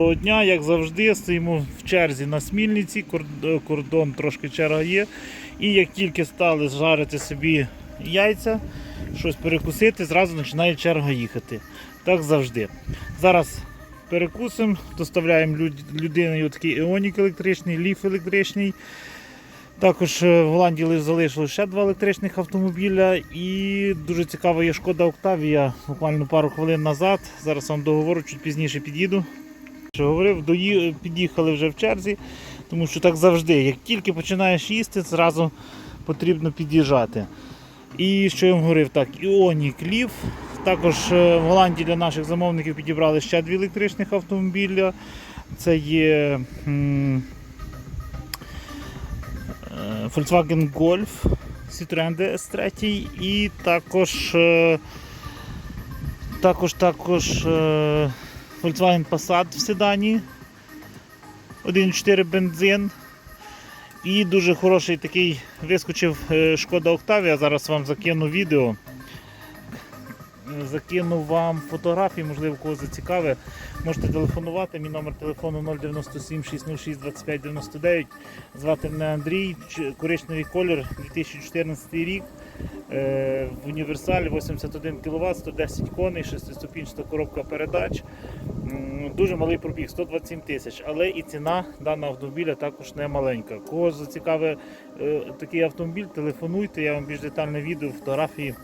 Того дня, як завжди, стоїмо в черзі на смільниці, кордон трошки черга є. І як тільки стали жарити собі яйця, щось перекусити, зразу починає черга їхати. Так завжди. Зараз перекусимо, доставляємо люд- людині такий еонік електричний, ліф електричний. Також е, в Голландії ли- залишилось ще два електричних автомобіля. І дуже цікава є шкода Октавія буквально пару хвилин назад. Зараз вам договорю, чуть пізніше під'їду. Що говорив, дої... під'їхали вже в черзі, тому що так завжди. Як тільки починаєш їсти, зразу потрібно під'їжджати. І що я вам говорив, так, Іонік Лів. Також е, в Голландії для наших замовників підібрали ще дві електричних автомобіля. Це є е, Volkswagen Golf, Citroen DS3 і також, е, також, також Volkswagen Passat в седані. 1.4 бензин. І дуже хороший такий вискочив е, Шкода Octavia. Зараз вам закину відео. Закину вам фотографії, можливо, кого зацікавить. Можете телефонувати. Мій номер телефону 097 606 25 99. Звати мене Андрій, коричневий колір 2014 рік. Е, В універсалі 81 кВт, 110 коней, 6-ступінчата коробка передач. Дуже малий пробіг, 127 тисяч, але і ціна даного автомобіля також не маленька. Кого зацікавить е, такий автомобіль, телефонуйте, я вам більш детальне відео, фотографії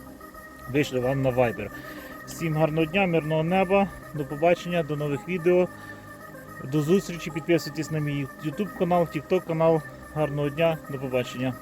вийшли вам на Viber. Всім гарного дня, мирного неба, до побачення, до нових відео. До зустрічі, підписуйтесь на мій YouTube канал, TikTok канал. Гарного дня, до побачення.